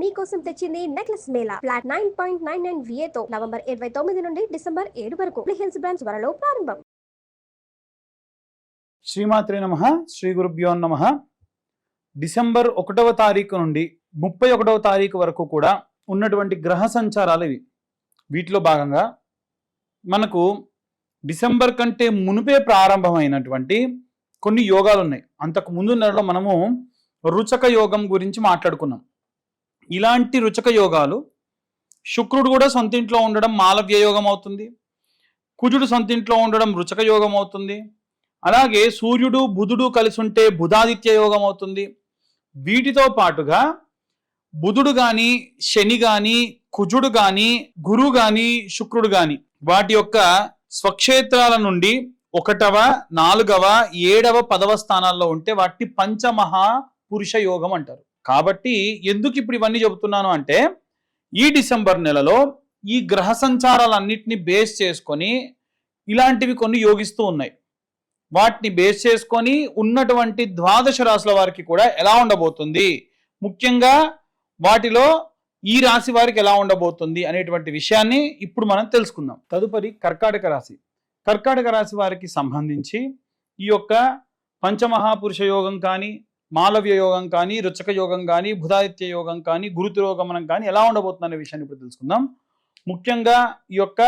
మీకోసం తెచ్చింది necklace Mela. Flat nine point nine నైన్తో నవంబర్ ఇరవై తొమ్మిది నుండి డిసెంబర్ ఏడు వరకు హిల్స్ బ్రాంచ్ త్వరలో ప్రారంభం. శ్రీమాత్రే నమ. శ్రీ గురుభ్యో నమ. డిసెంబర్ ఒకటవ తారీఖు నుండి ముప్పై ఒకటవ తారీఖు వరకు కూడా ఉన్నటువంటి గ్రహ సంచారాలు ఇవి. వీటిలో భాగంగా మనకు డిసెంబర్ కంటే మునిపే ప్రారంభమైనటువంటి కొన్ని యోగాలు ఉన్నాయి. అంతకు ముందు నెలలో మనము రుచక యోగం గురించి మాట్లాడుకున్నాం. ఇలాంటి రుచక యోగాలు శుక్రుడు కూడా సొంతింట్లో ఉండడం మాలవ్య యోగం అవుతుంది. కుజుడు సొంతింట్లో ఉండడం రుచక యోగం అవుతుంది. అలాగే సూర్యుడు బుధుడు కలిసి ఉంటే బుధాదిత్య యోగం అవుతుంది. వీటితో పాటుగా బుధుడు గాని శని గాని కుజుడు గాని గురువు గాని శుక్రుడు గాని వాటి యొక్క స్వక్షేత్రాల నుండి ఒకటవ నాలుగవ ఏడవ పదవ స్థానాల్లో ఉంటే వాటిని పంచమహా పురుష యోగం అంటారు. కాబట్టి ఎందుకు ఇప్పుడు ఇవన్నీ చెబుతున్నాను అంటే ఈ డిసెంబర్ నెలలో ఈ గ్రహ సంచారాలన్నింటినీ బేస్ చేసుకొని ఇలాంటివి కొన్ని యోగిస్తూ ఉన్నాయి. వాటిని బేస్ చేసుకొని ఉన్నటువంటి ద్వాదశ రాశుల వారికి కూడా ఎలా ఉండబోతుంది? ముఖ్యంగా వాటిలో ఈ రాశి వారికి ఎలా ఉండబోతుంది అనేటువంటి విషయాన్ని ఇప్పుడు మనం తెలుసుకుందాం. తదుపరి కర్కాటక రాశి. కర్కాటక రాశి వారికి సంబంధించి ఈ యొక్క పంచమహాపురుష యోగం కానీ మాలవ్య యోగం కానీ రుచక యోగం కానీ బుధాదిత్య యోగం కానీ గురుతిరోగమనం కానీ ఎలా ఉండబోతుంది అనే విషయాన్ని ఇప్పుడు తెలుసుకుందాం. ముఖ్యంగా ఈ యొక్క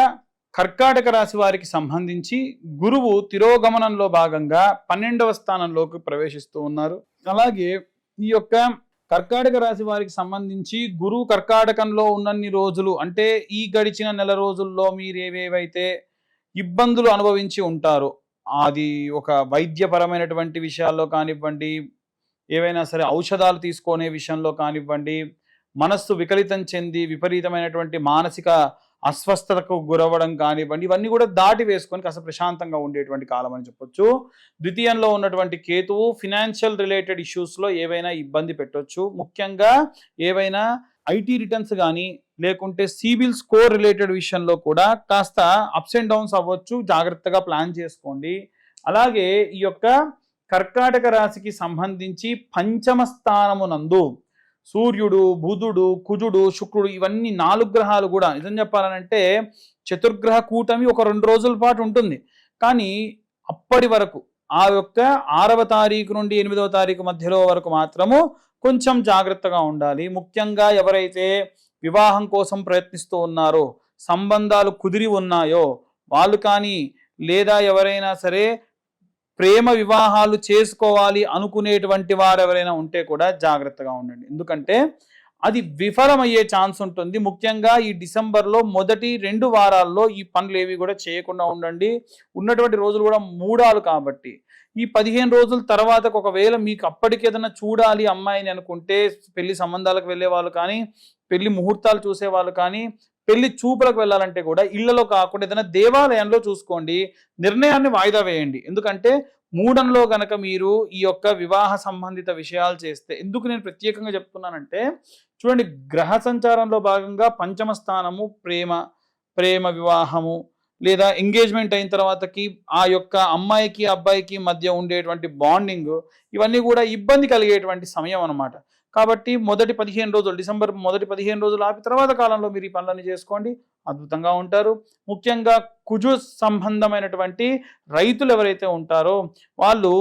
కర్కాటక రాశి వారికి సంబంధించి గురువు తిరోగమనంలో భాగంగా పన్నెండవ స్థానంలోకి ప్రవేశిస్తూ ఉన్నారు. అలాగే ఈ యొక్క కర్కాటక రాశి వారికి సంబంధించి గురువు కర్కాటకంలో ఉన్నన్ని రోజులు అంటే ఈ గడిచిన నెల రోజుల్లో మీరు ఏవేవైతే ఇబ్బందులు అనుభవించి ఉంటారో అది ఒక వైద్యపరమైనటువంటి విషయాల్లో కానివ్వండి ఏవైనా సరే ఔషధాలు తీసుకునే విషయంలో కానివ్వండి మనస్సు వికలితం చెంది విపరీతమైనటువంటి మానసిక అస్వస్థతకు గురవ్వడం కానివ్వండి ఇవన్నీ కూడా దాటి వేసుకొని కాస్త ప్రశాంతంగా ఉండేటువంటి కాలం అని చెప్పొచ్చు. ద్వితీయంలో ఉన్నటువంటి కేతువు ఫినాన్షియల్ రిలేటెడ్ ఇష్యూస్లో ఏవైనా ఇబ్బంది పెట్టొచ్చు. ముఖ్యంగా ఏవైనా ఐటీ రిటర్న్స్ కానీ లేకుంటే సిబిల్ స్కోర్ రిలేటెడ్ విషయంలో కూడా కాస్త అప్స్ అండ్ డౌన్స్ అవ్వచ్చు. జాగ్రత్తగా ప్లాన్ చేసుకోండి. అలాగే ఈ యొక్క కర్కాటక రాశికి సంబంధించి పంచమ స్థానమునందు సూర్యుడు బుధుడు కుజుడు శుక్రుడు ఇవన్నీ నాలుగు గ్రహాలు కూడా నిజం చెప్పాలనంటే చతుర్గ్రహ కూటమి ఒక రెండు రోజుల పాటు ఉంటుంది. కానీ అప్పటి వరకు ఆ యొక్క ఆరవ తారీఖు నుండి ఎనిమిదవ తారీఖు మధ్యలో వరకు మాత్రము కొంచెం జాగ్రత్తగా ఉండాలి. ముఖ్యంగా ఎవరైతే వివాహం కోసం ప్రయత్నిస్తూ ఉన్నారో సంబంధాలు కుదిరి ఉన్నాయో వాళ్ళు కానీ లేదా ఎవరైనా సరే ప్రేమ వివాహాలు చేసుకోవాలి అనుకునేటువంటి వారు ఎవరైనా ఉంటే కూడా జాగ్రత్తగా ఉండండి. ఎందుకంటే అది విఫలమయ్యే ఛాన్స్ ఉంటుంది. ముఖ్యంగా ఈ డిసెంబర్లో మొదటి రెండు వారాల్లో ఈ పనులు ఏవి కూడా చేయకుండా ఉండండి. ఉన్నటువంటి రోజులు కూడా మూడాలు కాబట్టి. ఈ పదిహేను రోజుల తర్వాత ఒకవేళ మీకు అప్పటికి ఏదైనా చూడాలి అమ్మాయిని అనుకుంటే పెళ్ళి సంబంధాలకు వెళ్ళే వాళ్ళు కానీ పెళ్ళి ముహూర్తాలు చూసే వాళ్ళు కానీ పెళ్ళి చూపులకు వెళ్ళాలంటే కూడా ఇళ్ళలో కాకుండా ఏదైనా దేవాలయంలో చూసుకోండి నిర్ణయాన్ని వాయిదా వేయండి. ఎందుకంటే మూడంలో గనక మీరు ఈ యొక్క వివాహ సంబంధిత విషయాలు చేస్తే ఎందుకు నేను ప్రత్యేకంగా చెప్తున్నానంటే చూడండి గ్రహ సంచారంలో భాగంగా పంచమ స్థానము ప్రేమ ప్రేమ వివాహము లేదా ఎంగేజ్మెంట్ అయిన తర్వాతకి ఆ యొక్క అమ్మాయికి అబ్బాయికి మధ్య ఉండేటువంటి బాండింగ్ ఇవన్నీ కూడా ఇబ్బంది కలిగేటువంటి సమయం అన్నమాట. కాబట్టి మొదటి పదిహేను రోజులు డిసెంబర్ మొదటి పదిహేను రోజులు ఆపి తర్వాత కాలంలో మీరు ఈ పనులన్నీ చేసుకోండి. అద్భుతంగా ఉంటారు. ముఖ్యంగా కుజు సంబంధమైనటువంటి రైతులు ఎవరైతే ఉంటారో వాళ్ళు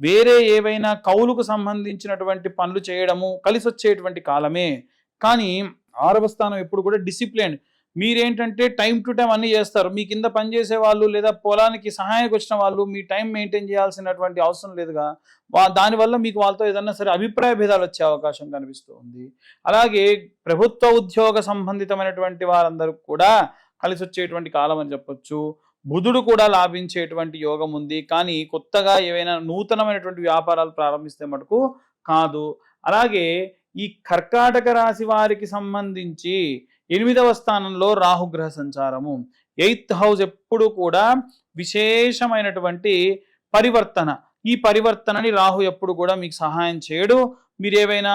వేరే ఏవైనా కౌలుకు సంబంధించినటువంటి పనులు చేయడము కలిసి వచ్చేటువంటి కాలమే. కానీ ఆరవ స్థానం ఎప్పుడు కూడా డిసిప్లిన్ మీరేంటంటే టైం టు టైం అన్ని చేస్తారు. మీ కింద పనిచేసే వాళ్ళు లేదా పొలానికి సహాయానికి వచ్చిన వాళ్ళు మీ టైం మెయింటైన్ చేయాల్సినటువంటి అవసరం లేదుగా. వా దానివల్ల మీకు వాళ్ళతో ఏదన్నా సరే అభిప్రాయ భేదాలు వచ్చే అవకాశం కనిపిస్తూ ఉంది. అలాగే ప్రభుత్వ ఉద్యోగ సంబంధితమైనటువంటి వారందరూ కూడా కలిసి వచ్చేటువంటి కాలం అని చెప్పొచ్చు. బుధుడు కూడా లాభించేటువంటి యోగం ఉంది. కానీ కొత్తగా ఏవైనా నూతనమైనటువంటి వ్యాపారాలు ప్రారంభిస్తే మటుకు కాదు. అలాగే ఈ కర్కాటక రాశి వారికి సంబంధించి ఎనిమిదవ స్థానంలో రాహుగ్రహ సంచారము. ఎయిత్ హౌస్ ఎప్పుడు కూడా విశేషమైనటువంటి పరివర్తన. ఈ పరివర్తనని రాహు ఎప్పుడు కూడా మీకు సహాయం చేయడు. మీరు ఏవైనా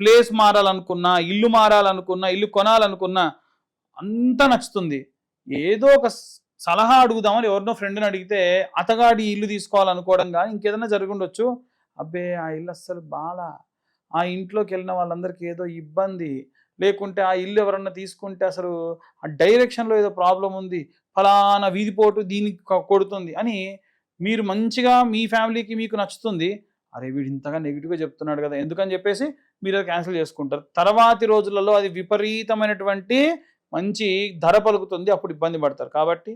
ప్లేస్ మారాలనుకున్నా ఇల్లు మారాలనుకున్నా ఇల్లు కొనాలనుకున్నా అంతా నచ్చుతుంది. ఏదో ఒక సలహా అడుగుదామని ఎవరినో ఫ్రెండ్ని అడిగితే అతగాడి ఇల్లు తీసుకోవాలనుకోవడం కానీ ఇంకేదైనా జరుగుండొచ్చు. అబ్బే ఆ ఇల్లు అస్సలు బాల. ఆ ఇంట్లోకి వెళ్ళిన వాళ్ళందరికీ ఏదో ఇబ్బంది. లేకుంటే ఆ ఇల్లు ఎవరన్నా తీసుకుంటే అసలు ఆ డైరెక్షన్లో ఏదో ప్రాబ్లం ఉంది ఫలానా వీధిపోటు దీనికి కొడుతుంది అని మీరు మంచిగా మీ ఫ్యామిలీకి మీకు నచ్చుతుంది. అరే వీడు ఇంతగా నెగిటివ్గా చెప్తున్నాడు కదా ఎందుకని చెప్పేసి మీరు అది క్యాన్సిల్ చేసుకుంటారు. తర్వాతి రోజులలో అది విపరీతమైనటువంటి మంచి ధర పలుకుతుంది అప్పుడు ఇబ్బంది పడతారు. కాబట్టి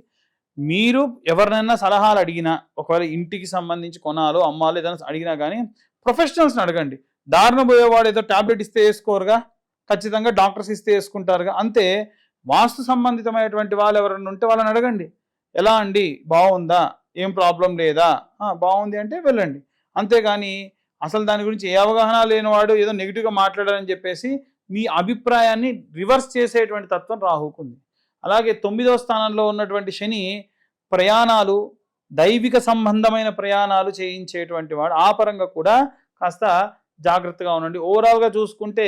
మీరు ఎవరినైనా సలహాలు అడిగినా ఒకవేళ ఇంటికి సంబంధించి కొనాలో అమ్మాలో ఏదైనా అడిగినా కానీ ప్రొఫెషనల్స్ని అడగండి. దారిన పోయేవాడు ఏదో టాబ్లెట్ ఇస్తే వేసుకోరుగా. ఖచ్చితంగా డాక్టర్స్ ఇస్తే వేసుకుంటారు అంతే వాస్తు సంబంధితమైనటువంటి వాళ్ళు ఎవరైనా ఉంటే వాళ్ళని అడగండి. ఎలా అండి? బాగుందా? ఏం ప్రాబ్లం లేదా? బాగుంది అంటే వెళ్ళండి. అంతేగాని అసలు దాని గురించి ఏ అవగాహన లేనివాడు ఏదో నెగిటివ్గా మాట్లాడారని చెప్పేసి మీ అభిప్రాయాన్ని రివర్స్ చేసేటువంటి తత్వం రాహుకుంది. అలాగే తొమ్మిదవ స్థానంలో ఉన్నటువంటి శని ప్రయాణాలు దైవిక సంబంధమైన ప్రయాణాలు చేయించేటువంటి వాడు ఆ పరంగా కూడా కాస్త జాగ్రత్తగా ఉండండి. ఓవరాల్గా చూసుకుంటే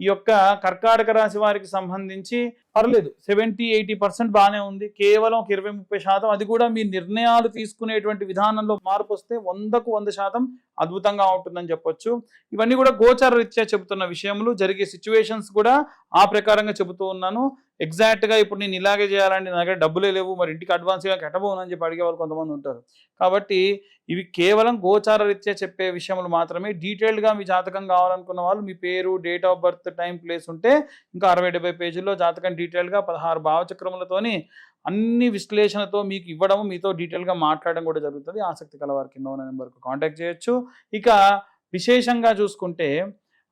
ఈ యొక్క కర్కాటక రాశి వారికి సంబంధించి పర్లేదు సెవెంటీ ఎయిటీ పర్సెంట్ బాగానే ఉంది. కేవలం ఒక ఇరవై ముప్పై శాతం అది కూడా మీ నిర్ణయాలు తీసుకునేటువంటి విధానంలో మార్పు వస్తే వందకు వంద శాతం అద్భుతంగా ఉంటుందని చెప్పొచ్చు. ఇవన్నీ కూడా గోచర రీత్యా చెబుతున్న విషయములు జరిగే సిచ్యువేషన్స్ కూడా ఆ ప్రకారంగా చెబుతూ ఉన్నాను. ఎగ్జాక్ట్గా ఇప్పుడు నేను ఇలాగే చేయాలండి నా దగ్గర డబ్బులే లేవు మరి ఇంటికి అడ్వాన్స్గా కట్టబోనని అని చెప్పి అడిగే వాళ్ళు కొంతమంది ఉంటారు. కాబట్టి ఇవి కేవలం గోచార రీత్యా చెప్పే విషయములు మాత్రమే. డీటెయిల్డ్గా మీ జాతకం కావాలనుకున్న వాళ్ళు మీ పేరు date of birth time place ఉంటే ఇంకా అరవై డెబ్బై పేజీల్లో జాతకం డీటెయిల్గా పదహారు భావచక్రములతోని అన్ని విశ్లేషణతో మీకు ఇవ్వడం మీతో డీటెయిల్గా మాట్లాడడం కూడా జరుగుతుంది. ఆసక్తి కలవారి కింద ఉన్న నెంబర్కు కాంటాక్ట్ చేయొచ్చు. ఇక విశేషంగా చూసుకుంటే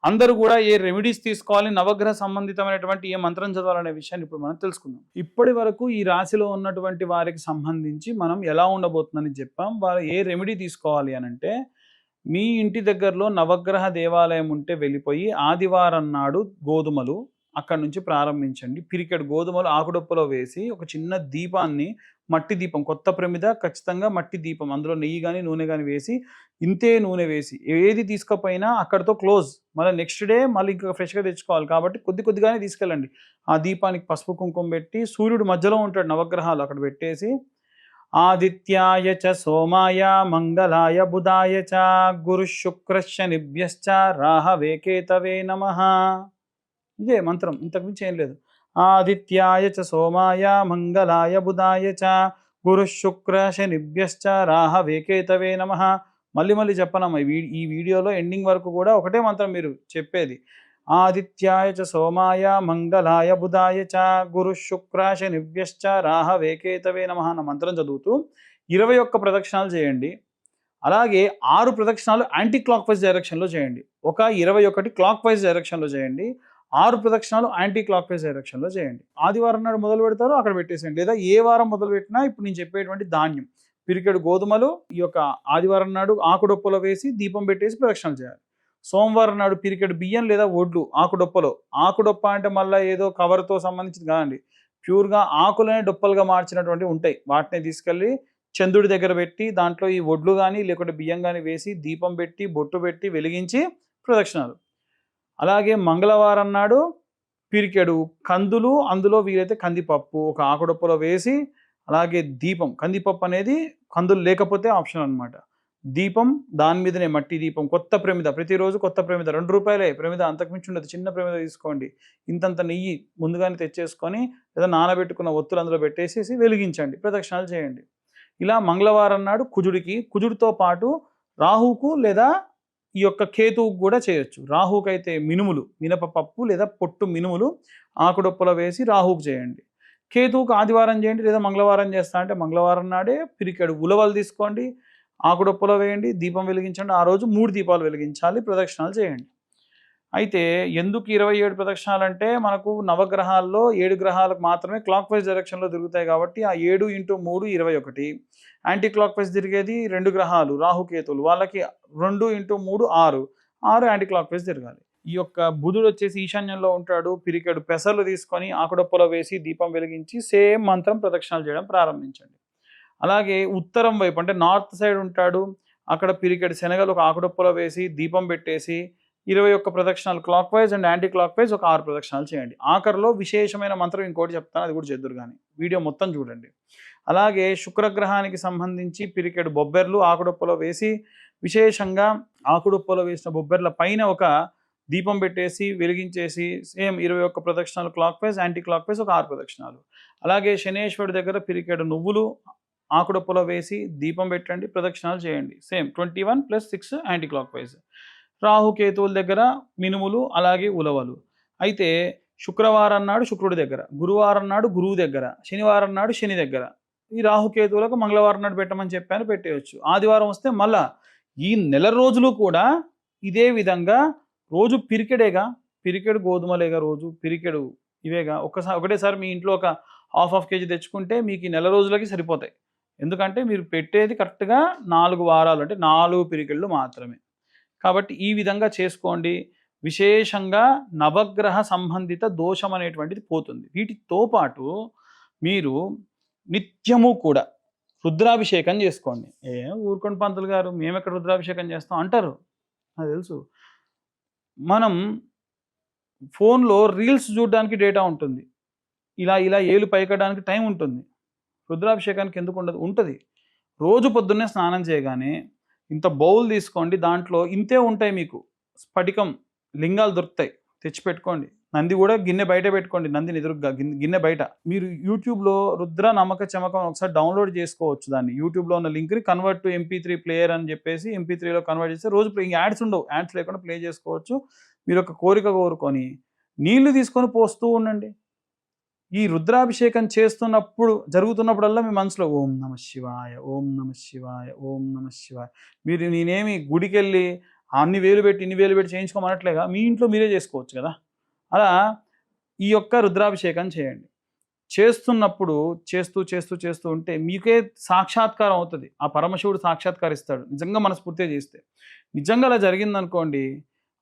అందరూ కూడా ఏ రెమెడీస్ తీసుకోవాలి నవగ్రహ సంబంధితమైనటువంటి ఏ మంత్రం చదవాలనే విషయాన్ని ఇప్పుడు మనం తెలుసుకుందాం. ఇప్పటి వరకు ఈ రాశిలో ఉన్నటువంటి వారికి సంబంధించి మనం ఎలా ఉండబోతుందని చెప్పాం. వారు ఏ రెమెడీ తీసుకోవాలి అని అంటే మీ ఇంటి దగ్గరలో నవగ్రహ దేవాలయం ఉంటే వెళ్ళిపోయి ఆదివారం నాడు గోధుమలు అక్కడి నుంచి ప్రారంభించండి. పిరికెడు గోధుమలు ఆకుడొప్పలో వేసి ఒక చిన్న దీపాన్ని మట్టి దీపం కొత్త ప్రమిద ఖచ్చితంగా మట్టి దీపం అందులో నెయ్యి కానీ నూనె కానీ వేసి ఇంతే నూనె వేసి ఏది తీసుకోపోయినా అక్కడితో క్లోజ్. మళ్ళీ నెక్స్ట్ డే మళ్ళీ ఇంకా ఫ్రెష్గా తెచ్చుకోవాలి కాబట్టి కొద్ది కొద్దిగానే తీసుకెళ్ళండి. ఆ దీపానికి పసుపు కుంకుమ పెట్టి సూర్యుడు మధ్యలో ఉంటాడు నవగ్రహాలు అక్కడ పెట్టేసి ఆదిత్యాయ చ సోమాయ మంగళాయ బుధాయ చ గురు శుక్ర శనిభ్యశ్చ రాహవేకేతవే నమ. ఇదే మంత్రం ఇంతకు మించి ఏం లేదు. ఆదిత్యాయ చ సోమాయ మంగళాయ బుధాయ చ గురు శుక్ర శనిభ్యశ్చ రాహ వేకేతవే నమ. మళ్ళీ మళ్ళీ చెప్పనమ్మా ఈ ఈ వీడియోలో ఎండింగ్ వరకు కూడా ఒకటే మంత్రం మీరు చెప్పేది. ఆదిత్యాయ చ సోమాయ మంగళాయ బుధాయ చ గురు శుక్ర శనిభ్యశ్చ రాహ వేకేతవే నమ అన్న మంత్రం చదువుతూ ఇరవై ఒక్క ప్రదక్షిణాలు చేయండి. అలాగే ఆరు ప్రదక్షిణాలు యాంటీ క్లాక్ వైజ్ డైరెక్షన్లో చేయండి. ఒక ఇరవై ఒకటి క్లాక్ వైజ్ డైరెక్షన్లో చేయండి. ఆరు ప్రదక్షిణాలు యాంటీ క్లాక్ వైజ్ డైరెక్షన్లో చేయండి. ఆదివారం నాడు మొదలు పెడతారో అక్కడ పెట్టేసేయండి. లేదా ఏ వారం మొదలు పెట్టినా ఇప్పుడు నేను చెప్పేటువంటి ధాన్యం పిరికెడు గోధుమలు ఈ యొక్క ఆదివారం నాడు ఆకుడొప్పలో వేసి దీపం పెట్టేసి ప్రదక్షిణలు చేయాలి. సోమవారం నాడు పిరికెడు బియ్యం లేదా ఒడ్లు ఆకుడొప్పలో. ఆకుడొప్ప అంటే మళ్ళీ ఏదో కవర్తో సంబంధించింది కాదండి. ప్యూర్గా ఆకులనే డొప్పలుగా మార్చినటువంటి ఉంటాయి. వాటిని తీసుకెళ్ళి చంద్రుడి దగ్గర పెట్టి దాంట్లో ఈ ఒడ్లు కానీ లేకుంటే బియ్యం కానీ వేసి దీపం పెట్టి బొట్టు పెట్టి వెలిగించి ప్రదక్షిణాలు. అలాగే మంగళవారం నాడు పిరికెడు కందులు అందులో వీలైతే కందిపప్పు ఒక ఆకుడొప్పలో వేసి అలాగే దీపం కందిపప్పు అనేది కందులు లేకపోతే ఆప్షన్ అనమాట దీపం దాని మీదనే మట్టి దీపం కొత్త ప్రమిద ప్రతిరోజు కొత్త ప్రమిద రెండు రూపాయలే ప్రమిద అంతకుమించి ఉండదు చిన్న ప్రమిద తీసుకోండి. ఇంతంత నెయ్యి ముందుగానే తెచ్చేసుకొని లేదా నానబెట్టుకున్న ఒత్తులు అందులో పెట్టేసేసి వెలిగించండి ప్రదక్షిణాలు చేయండి. ఇలా మంగళవారం నాడు కుజుడికి కుజుడితో పాటు రాహుకు లేదా ఈ యొక్క కేతువుకు కూడా చేయొచ్చు. రాహుకైతే అయితే మినుములు మినపపప్పు లేదా పొట్టు మినుములు ఆకుడొప్పలో వేసి రాహుకు చేయండి. కేతువుకు ఆదివారం చేయండి లేదా మంగళవారం చేస్తా అంటే మంగళవారం నాడే పిరికాడు ఉలవలు తీసుకోండి ఆకుడొప్పలో వేయండి దీపం వెలిగించండి ఆ రోజు మూడు దీపాలు వెలిగించాలి ప్రదక్షిణాలు చేయండి. అయితే ఎందుకు ఇరవై ఏడు ప్రదక్షిణాలు అంటే మనకు నవగ్రహాల్లో ఏడు గ్రహాలకు మాత్రమే క్లాక్ వైజ్ డైరెక్షన్లో తిరుగుతాయి కాబట్టి ఆ ఏడు ఇంటూ మూడు ఇరవై ఒకటి. యాంటీ క్లాక్ వైజ్ తిరిగేది రెండు గ్రహాలు రాహుకేతులు వాళ్ళకి రెండు ఇంటూ మూడు ఆరు. ఆరు యాంటీ క్లాక్ వైజ్ తిరగాలి. ఈ యొక్క బుధుడు వచ్చేసి ఈశాన్యంలో ఉంటాడు పిరికెడు పెసర్లు తీసుకొని ఆకుడొప్పలో వేసి దీపం వెలిగించి సేమ్ మంత్రం ప్రదక్షిణాలు చేయడం ప్రారంభించండి. అలాగే ఉత్తరం వైపు అంటే నార్త్ సైడ్ ఉంటాడు అక్కడ పిరికెడు శనగలు ఒక ఆకుడొప్పలో వేసి దీపం పెట్టేసి ఇరవై ఒక్క ప్రదక్షిణాలు clockwise and anticlockwise ఒక ఆరు ప్రదక్షిణాలు చేయండి. ఆఖరిలో విశేషమైన మంత్రం ఇంకోటి చెప్తాను అది కూడా చేద్దరు కానీ వీడియో మొత్తం చూడండి. అలాగే శుక్రగ్రహానికి సంబంధించి పిరికెడు బొబ్బెర్లు ఆకుడొప్పలో వేసి విశేషంగా ఆకుడొప్పలో వేసిన బొబ్బెర్ల పైన ఒక దీపం పెట్టేసి వెలిగించేసి సేమ్ ఇరవై ఒక్క ప్రదక్షిణాలు clockwise anticlockwise ఒక ఆరు ప్రదక్షిణాలు. అలాగే శనేశ్వరుడి దగ్గర పిరికెడు నువ్వులు ఆకుడొప్పలో వేసి దీపం పెట్టండి ప్రదక్షిణాలు చేయండి. Same twenty one plus six anticlockwise రాహుకేతువుల దగ్గర మినుములు అలాగే ఉలవలు. అయితే శుక్రవారం నాడు శుక్రుడి దగ్గర గురువారం నాడు గురువు దగ్గర శనివారం నాడు శని దగ్గర. ఈ రాహుకేతువులకు మంగళవారం నాడు పెట్టమని చెప్పాను పెట్టేయచ్చు. ఆదివారం వస్తే మళ్ళా ఈ నెల రోజులు కూడా ఇదే విధంగా రోజు పిరికెడేగా పిరికెడు గోధుమలేగా రోజు పిరికెడు ఇవేగా. ఒకసారి ఒకటేసారి మీ ఇంట్లో ఒక హాఫ్ హాఫ్ కేజీ తెచ్చుకుంటే మీకు ఈ నెల రోజులకి సరిపోతాయి. ఎందుకంటే మీరు పెట్టేది కరెక్ట్గా నాలుగు వారాలు అంటే నాలుగు పిరికెళ్ళు మాత్రమే. కాబట్టి ఈ విధంగా చేసుకోండి. విశేషంగా నవగ్రహ సంబంధిత దోషం అనేటువంటిది పోతుంది. వీటితో పాటు మీరు నిత్యము కూడా రుద్రాభిషేకం చేసుకోండి. ఏ ఊరుకొండ పంతులు గారు మేము ఎక్కడ రుద్రాభిషేకం చేస్తాం అంటారు. నాకు తెలుసు. మనం ఫోన్లో రీల్స్ చూడడానికి డేటా ఉంటుంది. ఇలా ఇలా ఏలు పైకడానికి టైం ఉంటుంది. రుద్రాభిషేకానికి ఎందుకు ఉండదు? ఉంటుంది. రోజు పొద్దున్నే స్నానం చేయగానే ఇంత బౌల్ తీసుకోండి దాంట్లో ఇంతే ఉంటాయి మీకు. స్ఫటికం లింగాలు దొరుకుతాయి. తెచ్చి పెట్టుకోండి నంది కూడా గిన్నె బయట పెట్టుకోండి నందిని ఎదురుగా గిన్నె బయట. మీరు యూట్యూబ్లో రుద్ర నమ్మక చమకం ఒకసారి డౌన్లోడ్ చేసుకోవచ్చు దాన్ని. యూట్యూబ్లో ఉన్న లింక్ని convert to MP three player అని చెప్పేసి ఎంపీ త్రీలో కన్వర్ట్ చేస్తే రోజు ఇంక యాడ్స్ ఉండవు. యాడ్స్ లేకుండా ప్లే చేసుకోవచ్చు. మీరు ఒక కోరిక కోరుకొని నీళ్ళు తీసుకొని పోస్తూ ఉండండి. ఈ రుద్రాభిషేకం చేస్తున్నప్పుడు జరుగుతున్నప్పుడల్లా మీ మనసులో ఓం నమ శివాయ ఓం నమ శివాయ ఓం నమ శివాయ. మీరు నేనేమి గుడికి వెళ్ళి అన్ని వేలు పెట్టి ఇన్ని వేలు పెట్టి చేయించుకోమనట్లేగా మీ ఇంట్లో మీరే చేసుకోవచ్చు కదా? అలా ఈ యొక్క రుద్రాభిషేకం చేయండి. చేస్తున్నప్పుడు చేస్తూ చేస్తూ చేస్తూ ఉంటే మీకే సాక్షాత్కారం అవుతుంది. ఆ పరమశివుడు సాక్షాత్కారిస్తాడు. నిజంగా మనస్ఫూర్తిగా చేస్తే. నిజంగా అలా జరిగిందనుకోండి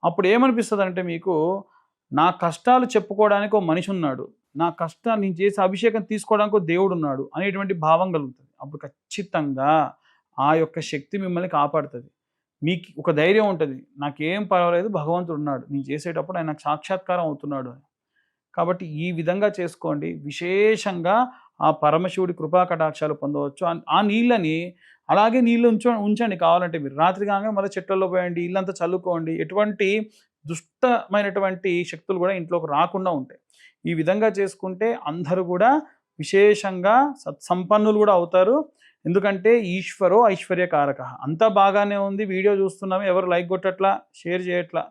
అప్పుడు ఏమనిపిస్తుంది అంటే మీకు నా కష్టాలు చెప్పుకోవడానికి ఒక మనిషి ఉన్నాడు. నా కష్టాన్ని నేను చేసే అభిషేకం తీసుకోవడానికి దేవుడు ఉన్నాడు అనేటువంటి భావం కలుగుతుంది. అప్పుడు ఖచ్చితంగా ఆ యొక్క శక్తి మిమ్మల్ని కాపాడుతుంది. మీకు ఒక ధైర్యం ఉంటుంది. నాకేం పర్వాలేదు భగవంతుడు ఉన్నాడు. నేను చేసేటప్పుడు ఆయన నాకు సాక్షాత్కారం అవుతున్నాడు అని. కాబట్టి ఈ విధంగా చేసుకోండి. విశేషంగా ఆ పరమశివుడి కృపా కటాక్షాలు పొందవచ్చు. ఆ నీళ్ళని అలాగే నీళ్ళు ఉంచ ఉంచండి కావాలంటే మీరు. రాత్రి కాగానే మళ్ళీ చెట్లలో పోయండి ఇల్లంతా చల్లుకోండి. ఎటువంటి దుష్టమైనటువంటి శక్తులు కూడా ఇంట్లోకి రాకుండా ఉంటాయి. ఈ విధంగా చేసుకుంటే అందరూ కూడా విశేషంగా సత్సంపన్నులు కూడా అవుతారు. ఎందుకంటే ఈశ్వరో ఐశ్వర్యకారక. అంతా బాగానే ఉంది. వీడియో చూస్తున్నాము. ఎవరు లైక్ కొట్టట్లా? షేర్ చేయట్లా?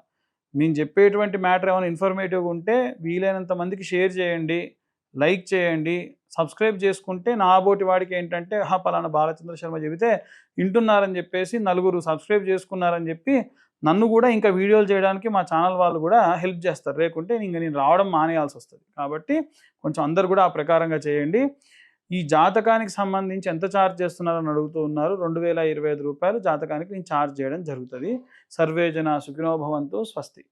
నేను చెప్పేటువంటి మ్యాటర్ ఏమైనా ఇన్ఫర్మేటివ్గా ఉంటే వీలైనంత మందికి షేర్ చేయండి. లైక్ చేయండి. సబ్స్క్రైబ్ చేసుకుంటే నా బోటి వాడికి ఏంటంటే హా పలానా బాలచంద్ర శర్మ చెబితే వింటున్నారని చెప్పేసి నలుగురు సబ్స్క్రైబ్ చేసుకున్నారని చెప్పి నన్ను కూడా ఇంకా వీడియోలు చేయడానికి మా ఛానల్ వాళ్ళు కూడా హెల్ప్ చేస్తారు. లేకుంటే ఇంకా నేను రావడం మానేయాల్సి వస్తుంది. కాబట్టి కొంచెం అందరు కూడా ఆ ప్రకారంగా చేయండి. ఈ జాతకానికి సంబంధించి ఎంత ఛార్జ్ చేస్తున్నారని అడుగుతూ ఉన్నారు. రెండు వేల ఇరవై ఐదు రూపాయలు జాతకానికి నేను ఛార్జ్ చేయడం జరుగుతుంది. సర్వేజన సుఖినోభవంతో స్వస్తి.